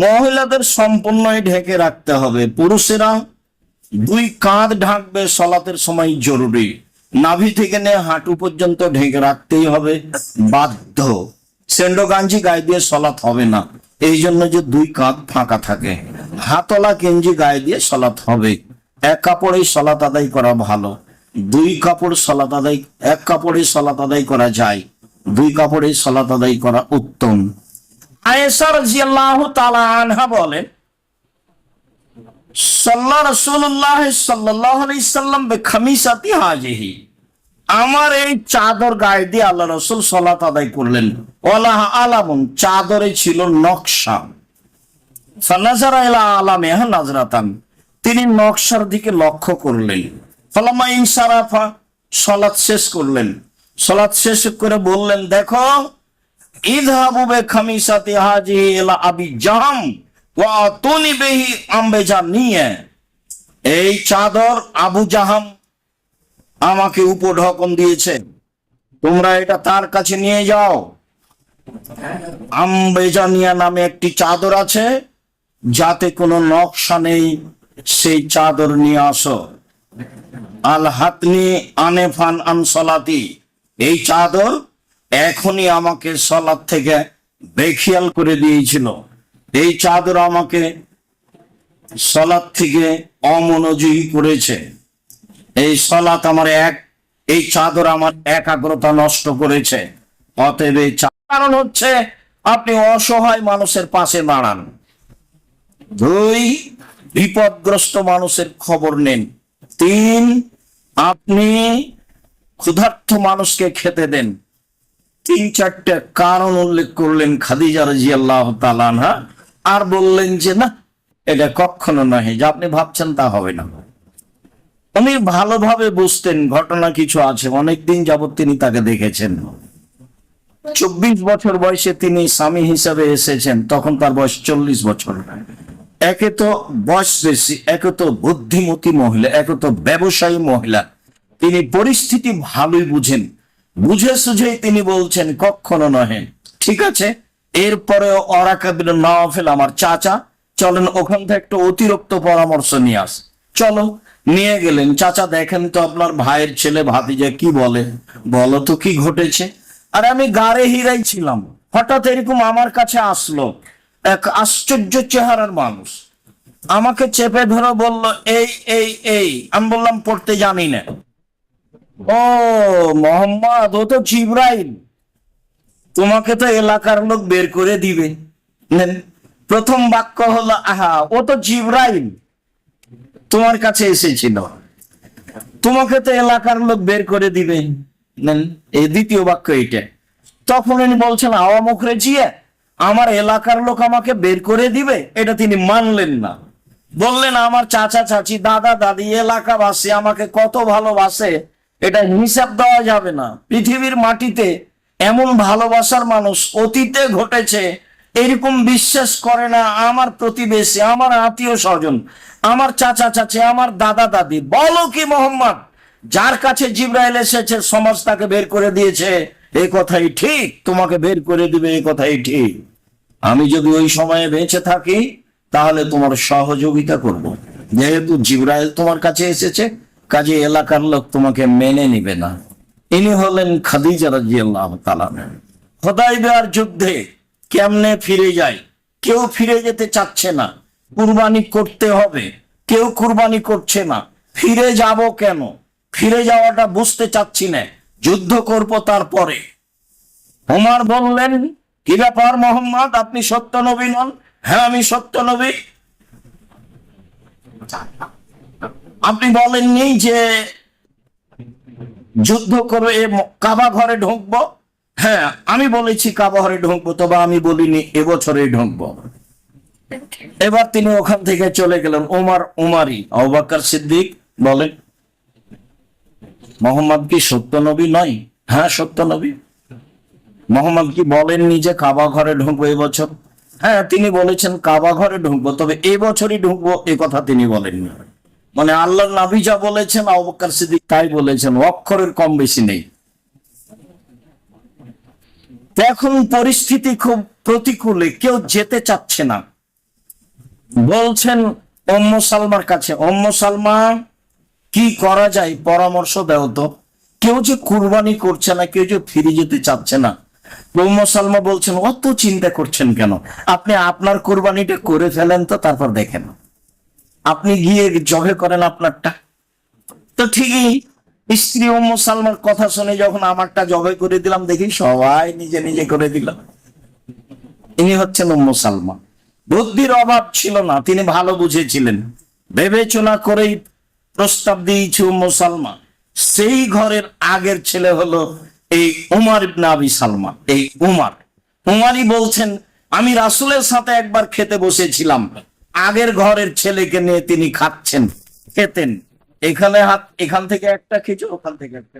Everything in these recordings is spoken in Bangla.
মহিলাদের সম্পূর্ণই ঢেকে রাখতে হবে। পুরুষেরা দুই কাঁধ ঢাকবে, সলাতের সময় জরুরি। নাভি থেকে নিয়ে হাঁটু পর্যন্ত ঢেকে রাখতেই হবে। বাধ্য। সেন্ডো গাঞ্জি গায়ে দিয়ে সলাৎ হবে না। এই জন্য যে দুই কাঁধ ফাঁকা থাকে। হাতলা গেঞ্জি গায়ে দিয়ে সলাৎ হবে। এক কাপড়েই সলাৎ আদায় করা ভালো। দুই কাপড় সলাৎ আদায় এক কাপড়ে সলাৎ আদায় করা যায়। দুই কাপড়ে সলাৎ আদায় করা উত্তম। আনহা বলেন বিখামিসাতি হাজিহি। আমার এই চাদর গায়ে দিয়ে আল্লাহ রসুল সলাত আদায় করলেন। ওয়ালাহ আলামুন, চাদরে ছিল নকশা। ফানাজারা ইলা আলামিহা নাজরাতান। তিনি নকশার দিকে লক্ষ্য করলেন। ফালামা ইনসারাফা শেষ করলেন। সলাৎ শেষ করে বললেন, দেখো ইযহাবু বিখামিসাতি হাজিহি ইলা আবি জাহাম ওয়া আতুনি বিহি আমবেজা নিয়ে এই চাদর আবু জাহাম আমাকে উপঢকন দিয়েছে। তোমরা এটা তার কাছে নিয়ে যাও। আম্বেজানিয়া নামে একটি চাদর আছে, যাতে কোনো নকশা নেই, সেই চাদর নিয়ে আসো। আল হাতনি আনেফান আন সলাতি, এই চাদর এখনই আমাকে সলাদ থেকে বেখিয়াল করে দিয়েছিল। এই চাদর আমাকে সলাদ থেকে অমনোযোগী করেছে। এই সলাত আমার এক, এই চাদর আমার একাগ্রতা নষ্ট করেছে। অতএব এই কারণ হচ্ছে আপনি অসহায় মানুষের পাশে দাঁড়ান। দুই, বিপদগ্রস্ত মানুষের খবর নেন। তিন, আপনি ক্ষুধার্থ মানুষকে খেতে দেন। তিন চারটে কারণ উল্লেখ করলেন খাদিজা রাজি আল্লাহ তালানহা আর বললেন যে, না, এটা কখনো নয় যে আপনি ভাবছেন তা হবে না। উনি ভালোভাবে বুঝতেন, ঘটনা কিছু আছে, অনেকদিন যাবত তিনি তাকে দেখেছেন। চব্বিশ বছর বয়সে তিনি স্বামী হিসাবে এসেছেন, তখন তার বয়স চল্লিশ বছর। একে তো বয়স বেশি একে তো বুদ্ধিমতী মহিলা, একে তো ব্যবসায়ী মহিলা। তিনি পরিস্থিতি ভালোই বুঝেন। বুঝে সুঝেই তিনি বলছেন, কখনো নহে। ঠিক আছে এরপরে অরাকাবির নওয়াফেল আমার চাচা। চলেন, ওখান থেকে একটা অতিরিক্ত পরামর্শ নিয়ে আস। চলো, নিয়ে গেলেন। চাচা, দেখেন তো আপনার ভাইয়ের ছেলে ভাতিজা কি বলে? বলো তো, কি ঘটেছে? আর, আমি গাড়ে হিরাই ছিলাম। হঠাৎ এরকম আমার কাছে আসলো এক আশ্চর্য চেহারার মানুষ। আমাকে চেপে ধরে বলল, এই এই এই। আমি বললাম, পড়তে জানি না। ও মোহাম্মদ ও তো জিব্রাইল। তোমাকে তো এলাকার লোক বের করে দিবে। প্রথম বাক্য হলো আহা ও তো জিব্রাইল। তোমার কাছে এসেছিল। তোমাকে তো এলাকার লোক বের করে দিবে। নেন, এই দ্বিতীয় বাক্য এটা তখন উনি বলছেন আওয়া মুখরে জিয়া আমার এলাকার লোক আমাকে বের করে দিবে। এটা তিনি মানলেন না। বললেন আমার চাচা চাচি দাদা দাদি এলাকাবাসী আমাকে কত ভালোবাসে। এটা হিসাব দেওয়া যাবে না। পৃথিবীর মাটিতে এমন ভালোবাসার মানুষ অতীতে ঘটেছে, এরকম বিশ্বাস করে না আমার প্রতিবেশী, আমার আত্মীয় স্বজন, আমার চাচা চাচি, আমার দাদা দাদি। বলো কি মোহাম্মদ, যার কাছে জিব্রাইল এসেছে, সমাজ তাকে বের করে দিয়েছে এই কথাই ঠিক, তোমাকে বের করে দিবে এই কথাই ঠিক। আমি যদি ওই সময়ে বেঁচে থাকি, তাহলে তোমার সহযোগিতা করব। যেহেতু জিব্রাইল তোমার কাছে এসেছে কাজে এলাকার লোক তোমাকে মেনে নিবে না। ইনি হলেন খাদিজা রাজিয়াল্লাহ তাআলা। খোদাইবার যুদ্ধে কেমনে ফিরে যায়? কেউ ফিরে যেতে চাচ্ছে না। কুরবানি করতে হবে। কেউ কুরবানি করছে না। ফিরে যাব কেন? ফিরে যাওয়াটা বুঝতে চাচ্ছি না। যুদ্ধ করব তারপরে। ওমর বললেন, কি ব্যাপার মোহাম্মদ? আপনি সত্য নবী নন? হ্যাঁ আমি সত্য নবী। আপনি বলেননি যে যুদ্ধ করে কাবা ঘরে ঢুকবো? হ্যাঁ আমি বলেছি কাবা ঘরে ঢুকবো, তবে আমি বলিনি এবছরে ঢুকবো। এবার তিনি ওখান থেকে চলে গেলেন ওমার উমারি আবাক্কার সিদ্দিক, বলেন, মোহাম্মদ কি সত্য নবী নয়? হ্যাঁ সত্য নবী। মোহাম্মদ কি বলেননি যে কাবা ঘরে ঢুকবো এবছর? হ্যাঁ তিনি বলেছেন কাবা ঘরে ঢুকবো, তবে এবছরই ঢুকবো, এ কথা তিনি বলেননি। মানে আল্লাহ নাবি যা বলেছেন আবকার সিদ্দিক তাই বলেছেন, অক্ষরের কম বেশি নেই। এখন পরিস্থিতি খুব প্রতিকূলে, কেউ যেতে চাচ্ছে না। বলছেন অম্ম সালমার কাছে অম্ম সালমা, কি করা যায়? পরামর্শ দেও তো। কেউ যে কুরবানি করছে না, কেউ যে ফিরে যেতে চাচ্ছে না। অম্ম সালমা বলছেন, অত চিন্তা করছেন কেন? আপনি আপনার কুরবানিটা করে ফেলেন তো, তারপর দেখেন। আপনি গিয়ে জবে করেন আপনারটা? তো ঠিকই, স্ত্রী অম্ম সালমার কথা শুনে যখন আমারটা জবে করে দিলাম, দেখি সবাই নিজে নিজে করে দিলাম ইনি হচ্ছেন উম্ম সালমা বুদ্ধির অভাব ছিল না, তিনি ভালো বুঝেছিলেন। বিবেচনা করেই প্রস্তাব দিয়েছে উম্ম সালমা সেই ঘরের আগের ছেলে হলো এই উমার ইবনে আবি সালমা এই উমার। উমারই বলছেন, আমি রাসূলের সাথে একবার খেতে বসেছিলাম। আগের ঘরের ছেলেকে নিয়ে তিনি খাচ্ছেন খেতেন। এখানে হাত এখান থেকে একটা খেয়েছো ওখান থেকে একটা।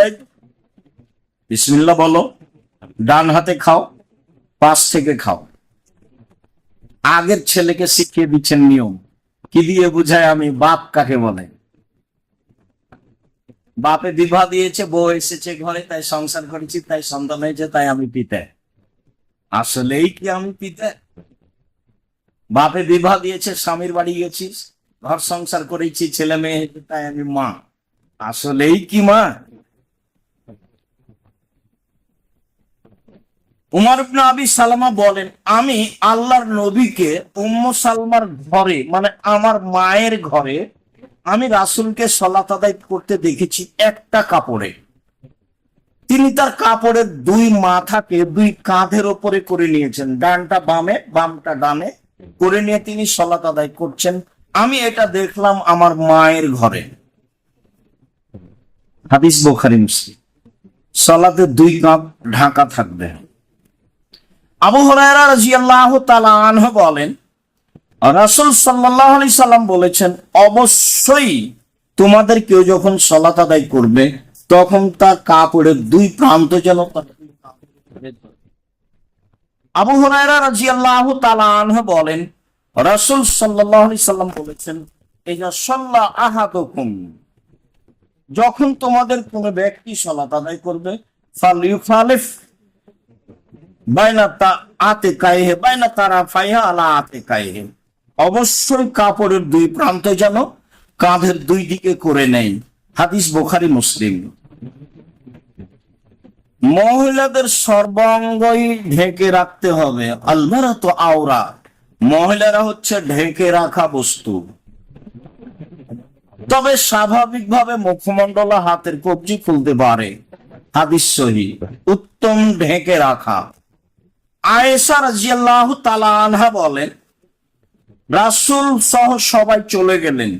এই, বলো ডান হাতে খাও পাশ থেকে খাও। আগের ছেলেকে শিখিয়ে দিচ্ছেন নিয়ম। কি দিয়ে বুঝায় আমি? বাপ কাকে বলে? বাপে বিবাহ দিয়েছে বউ এসেছে ঘরে তাই সংসার করেছি তাই সন্তান হয়েছে তাই আমি পিতে। আসলেই কি আমি পিতে? বাপে বিবাহ দিয়েছে, স্বামীর বাড়ি গেছিস ঘর সংসার করেছি, ছেলে মেয়ে, তাই আমি মা। আসলেই কি মা? উমার ইবনে আবি সালামা বলেন, আমি আল্লাহর নবীকে উম্ম সালমার ঘরে মানে আমার মায়ের ঘরে, আমি রাসুলকে সলাত আদায় করতে দেখেছি একটা কাপড়ে। তিনি তার কাপড়ের দুই মাথাকে দুই কাঁধের ওপরে করে নিয়েছেন, ডানটা বামে, বামটা ডানে। করে নিয়ে তিনি সলাত আদায় করছেন। আমি এটা দেখলাম আমার মায়ের ঘরে। হাদিস বোখারি, মুসলিম। সলাতে দুই কাঁধ ঢাকা থাকবে। আবু আনহু বলেন, রাসূল সাল্লাল্লাহু আলাইহি সাল্লাম বলেছেন, অবশ্যই তোমাদের কেউ যখন সালাত আদায় করবে, তখন তার কাপড়ের দুই প্রান্ত যেন তার দুই কাঁধের ধরে। আবু রাদিয়াল্লাহু তাআলা আনহু বলেন, রাসূল সাল্লাম বলেছেন যখন তোমাদের কোনো ব্যক্তি সালাত আদায় করবে অবশ্যই কাপড়ের দুই প্রান্ত যেন কাঁধের দুই দিকে করে নেই হাদিস বোখারি, মুসলিম। মহিলাদের সর্বাঙ্গই ঢেকে রাখতে হবে। আলমারা তো আওরা। মহিলারা হচ্ছে ঢেকে রাখা বস্তু। তবে স্বাভাবিকভাবে মুখমণ্ডল হাতের কবজি খুলতে পারে। উত্তম ঢেকে রাখা। আয়েশা রাজিয়াল্লাহু তালা আনহা বলেন রাসুল সহ সবাই চলে গেলেন।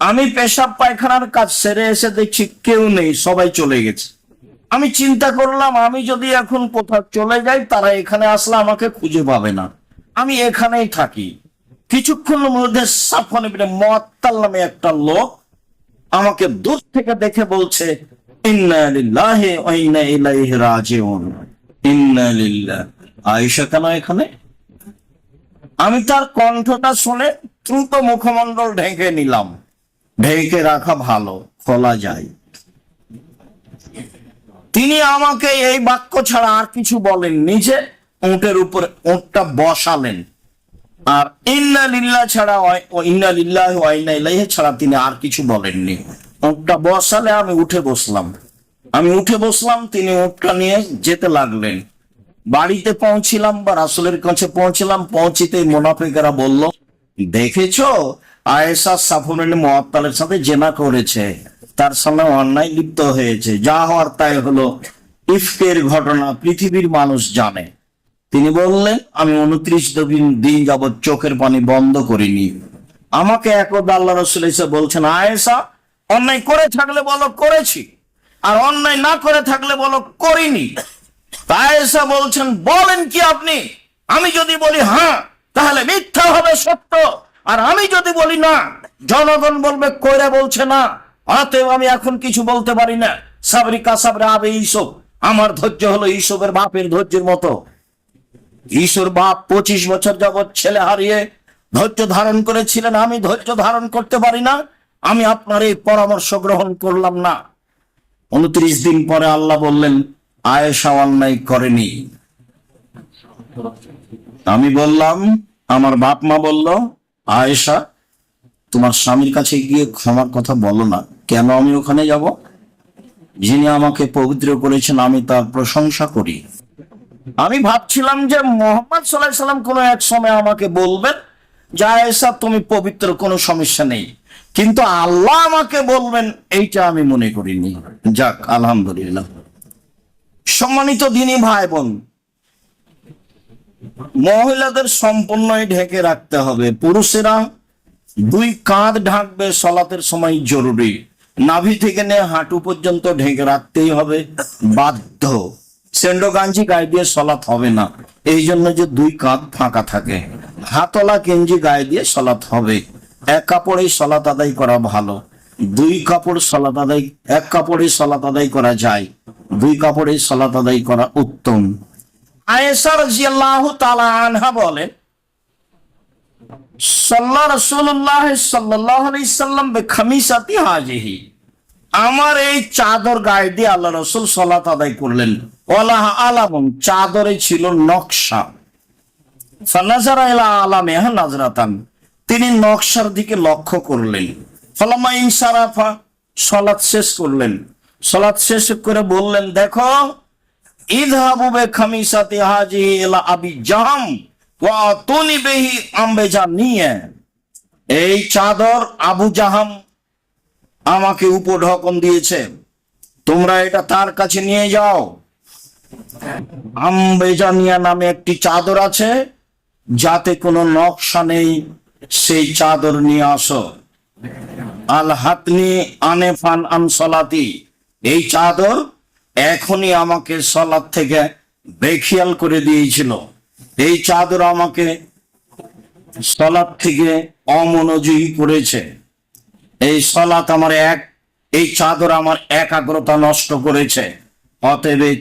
আমি পেশাব পায়খানার কাজ সেরে এসে দেখছি কেউ নেই, সবাই চলে গেছে। আমি চিন্তা করলাম, আমি যদি এখন কোথাও চলে যাই, তারা এখানে আসলে আমাকে খুঁজে পাবে না। আমি এখানেই থাকি। কিছুক্ষণের মধ্যে সাফন নামে একটা লোক আমাকে দূর থেকে দেখে বলছে, ইন্না কেন এখানে? আমি তার কণ্ঠটা শুনে দ্রুত মুখমণ্ডল ঢেকে নিলাম। ঢেকে রাখা ভালো, খোলা যায়। তিনি আমাকে এই বাক্য ছাড়া আর কিছু বলেন নিজে উঁটের উপরে উঁটটা বসালেন। আর ইন্না লিল্লাহ ছাড়া ইন্না লিল্লাহ ইন্না ইলাইহি ছাড়া তিনি আর কিছু বলেননি উঁটটা বসালে আমি উঠে বসলাম। আমি উঠে বসলাম, তিনি উঁটটা নিয়ে যেতে লাগলেন। বাড়িতে পৌঁছিলাম বা রাসুলের কাছে পৌঁছিলাম পৌঁছিতে মোনাফিকেরা বলল, দেখেছ? আয়েশা সাফুনের মোয়াত্তালের সাথে জেনা করেছে। তার সামনে অন্যায় লিপ্ত হয়েছে। যা হওয়ার তাই হলো। ইফকের ঘটনা পৃথিবীর মানুষ জানে। তিনি বললেন, আমি উনত্রিশ দিন যাবৎ চোখের পানি বন্ধ করিনি। আমাকে একদা আল্লাহ রসুল এসে বলছেন, আয়েশা, অন্যায় করে থাকলে বলো, করেছি। আর অন্যায় না করে থাকলে বলো, করিনি। আয়েশা বলছেন, বলেন কি আপনি? আমি যদি বলি হ্যাঁ তাহলে মিথ্যা হবে সত্য। আর আমি যদি বলি, না, জনগণ বলবে, কইরা বলছে না। অতএব আমি এখন কিছু বলতে পারি না। সাবরি কাসাবরে আবে ইসব আমার ধৈর্য হলো ইসবের বাপের ধৈর্যের মতো। ঈশ্বর বাপ পঁচিশ বছর যাবৎ ছেলে হারিয়ে ধৈর্য ধারণ করেছিলেন। আমি ধৈর্য ধারণ করতে পারি না। আমি আপনার এই পরামর্শ গ্রহণ করলাম না। উনত্রিশ দিন পরে আল্লাহ বললেন, আয়েশা অন্যায় করেনি। আমি বললাম, আমার বাপ মা বলল, আয়েশা, তোমার স্বামীর কাছে গিয়ে ক্ষমার কথা বলো না। কেন আমি ওখানে যাব? যিনি আমাকে পবিত্র করেছেন, আমি তার প্রশংসা করি। আমি ভাবছিলাম যে মোহাম্মদ সাল্লাহ সাল্লাম কোনো এক সময় আমাকে বলবেন যে তুমি পবিত্র, কোনো সমস্যা নেই। কিন্তু আল্লাহ আমাকে বলবেন, এইটা আমি মনে করিনি। যাক, আলহামদুলিল্লাহ। সম্মানিত দিনী ভাই বোন মহিলাদের সম্পূর্ণই ঢেকে রাখতে হবে। পুরুষেরা দুই কাঁধ ঢাকবে, সলাতের সময় জরুরি। নাভি থেকে নিয়ে হাঁটু পর্যন্ত ঢেকে রাখতেই হবে। বাধ্য। সেন্ডো গাঞ্জি গায়ে দিয়ে সলাৎ হবে না। এই জন্য যে দুই কাঁধ ফাঁকা থাকে। হাতলা গেঞ্জি গায়ে দিয়ে সলাৎ হবে। এক কাপড়েই সলাৎ আদায় করা ভালো। দুই কাপড় সলাৎ আদায়, এক কাপড়েই সলাৎ আদায় করা যায়। দুই কাপড়েই সলাৎ আদায় করা উত্তম। আয়েশা রাদিয়াল্লাহু তাআলা আনহা বলেন সাল্লা আলাইহি সাল্লাম বিখামিসাতি হাজিহি। আমার এই চাদর গায়ে দিয়ে আল্লাহ রসুল করলেন। আলামুন, চাদরে ছিল নকশা। তিনি নকশার দিকে লক্ষ্য করলেন। শেষ করলেন। সলাৎ শেষ করে বললেন, দেখো ইদহাবু বিখামিসাতি হাজিহি ইলা আবি জাহাম। ওয়া আতুনি বিহি আমবেজা নিয়ে এই চাদর আবু জাহাম আমাকে উপঢকন দিয়েছে। তোমরা এটা তার কাছে নিয়ে যাও। আম্বেজানিয়া নামে একটি চাদর আছে, যাতে কোনো নকশা নেই, সেই চাদর নিয়ে আসো। আল হাতনি আনেফান আন সলাতি। এই চাদর এখনই আমাকে সলাদ থেকে বেখিয়াল করে দিয়েছিল। এই চাদর আমাকে সলাদ থেকে অমনোযোগী করেছে। এই সলাত আমার এক, এই চাদর আমার একাগ্রতা নষ্ট করেছে। অতএব এই